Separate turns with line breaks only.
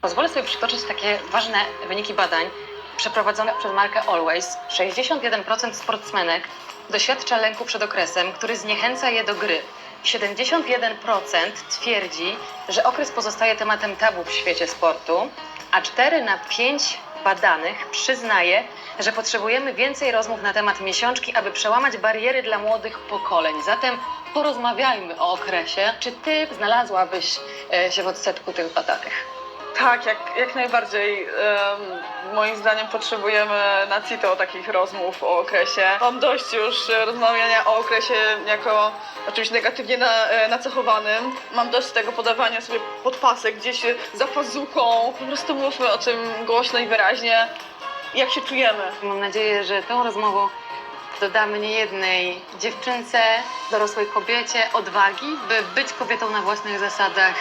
Pozwolę sobie przytoczyć takie ważne wyniki badań przeprowadzonych przez markę Always. 61% sportsmenek doświadcza lęku przed okresem, który zniechęca je do gry. 71% twierdzi, że okres pozostaje tematem tabu w świecie sportu, a 4 na 5 badanych przyznaje, że potrzebujemy więcej rozmów na temat miesiączki, aby przełamać bariery dla młodych pokoleń. Zatem porozmawiajmy o okresie. Czy ty znalazłabyś e, się w odsetku tych badanych?
Tak, jak, jak najbardziej. Moim zdaniem potrzebujemy na CITO takich rozmów o okresie. Mam dość już rozmawiania o okresie jako o czymś negatywnie na, e, nacechowanym. Mam dość tego podawania sobie podpasek gdzieś za pazuchą. Po prostu mówmy o tym głośno i wyraźnie. Jak się czujemy.
Mam nadzieję, że tą rozmową dodamy niejednej dziewczynce, dorosłej kobiecie odwagi, by być kobietą na własnych zasadach